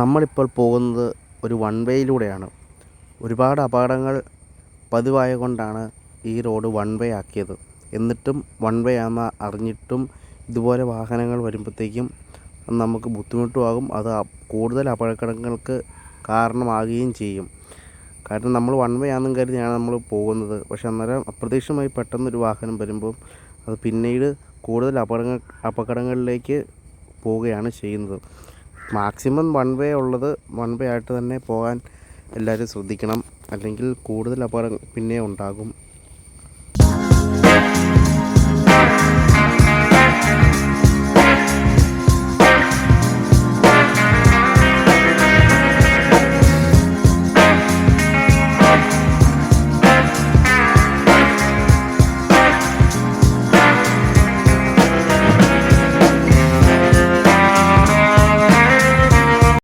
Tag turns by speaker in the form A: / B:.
A: നമ്മളിപ്പോൾ പോകുന്നത് ഒരു വൺ വേയിലൂടെയാണ് ഒരുപാട് അപകടങ്ങൾ പതിവായ കൊണ്ടാണ് ഈ റോഡ് വൺ വേ ആക്കിയത്. എന്നിട്ടും വൺ വേ ആണെന്ന് അറിഞ്ഞിട്ടും ഇതുപോലെ വാഹനങ്ങൾ വരുമ്പോഴത്തേക്കും നമുക്ക് ബുദ്ധിമുട്ടുമാകും. അത് കൂടുതൽ അപകടങ്ങൾക്ക് കാരണമാകുകയും ചെയ്യും. കാരണം നമ്മൾ വൺ വേ ആണെന്നും കരുതിയാണ് നമ്മൾ പോകുന്നത്. പക്ഷേ അന്നേരം അപ്രതീക്ഷിതമായി പെട്ടെന്നൊരു വാഹനം വരുമ്പോൾ അത് പിന്നീട് കൂടുതൽ അപകടങ്ങൾ അപകടങ്ങളിലേക്ക് പോവുകയാണ് ചെയ്യുന്നത്. മാക്സിമം വൺ വേ ഉള്ളത് വൺ വേ ആയിട്ട് തന്നെ പോകാൻ എല്ലാവരും ശ്രദ്ധിക്കണം. അല്ലെങ്കിൽ കൂടുതൽ അപകടം പിന്നെ ഉണ്ടാകും.